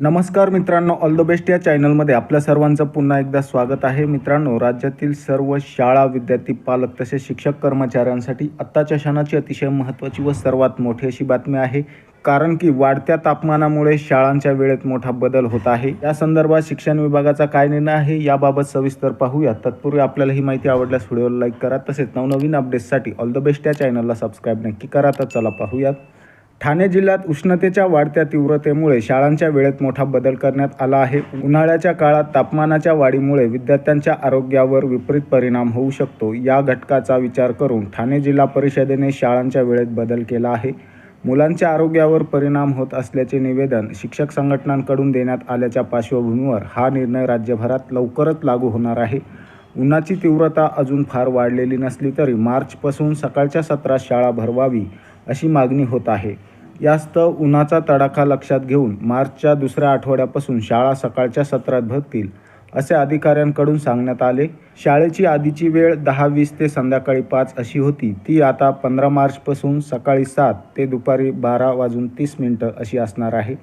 नमस्कार मित्रांनो all the best या चॅनलमध्ये आपल्या सर्वांचं पुन्हा एकदा स्वागत आहे. मित्रांनो राज्यातील सर्व शाळा विद्यार्थी पालक तसेच शिक्षक कर्मचाऱ्यांसाठी आत्ताच्या क्षणाची अतिशय महत्त्वाची व सर्वात मोठी अशी बातमी आहे. कारण की वाढत्या तापमानामुळे शाळांच्या वेळेत मोठा बदल होत आहे. या संदर्भात शिक्षण विभागाचा काय निर्णय आहे याबाबत सविस्तर पाहूया तत्पूर्वी आपल्याला ही माहिती आवडल्यास व्हिडिओला लाईक करा. तसेच नवनवीन अपडेट्ससाठी ऑल द बेस्ट या चॅनलला सबस्क्राईब नक्की करा. तर चला पाहूयात. ठाणे जिल्ह्यात उष्णतेच्या वाढत्या तीव्रतेमुळे शाळांच्या वेळेत मोठा बदल करण्यात आला आहे. उन्हाळ्याच्या काळात तापमानाच्या वाढीमुळे विद्यार्थ्यांच्या आरोग्यावर विपरीत परिणाम होऊ शकतो. या घटकाचा विचार करून ठाणे जिल्हा परिषदेने शाळांच्या वेळेत बदल केला आहे. मुलांच्या आरोग्यावर परिणाम होत असल्याचे निवेदन शिक्षक संघटनांकडून देण्यात आल्याच्या पार्श्वभूमीवर हा निर्णय राज्यभरात लवकरच लागू होणार आहे. उन्हाची तीव्रता अजून फार वाढलेली नसली तरी मार्चपासून सकाळच्या सत्रात शाळा भरवावी अशी मागणी होत आहे. यास्तव उन्हाचा तडाखा लक्षात घेऊन मार्चच्या दुसऱ्या आठवड्यापासून शाळा सकाळच्या सत्रात भरतील असे अधिकाऱ्यांकडून सांगण्यात आले. शाळेची आधीची वेळ दहा वीस ते संध्याकाळी पाच अशी होती. ती आता पंधरा मार्चपासून सकाळी सात ते दुपारी बारा वाजून तीस मिनटं अशी असणार आहे.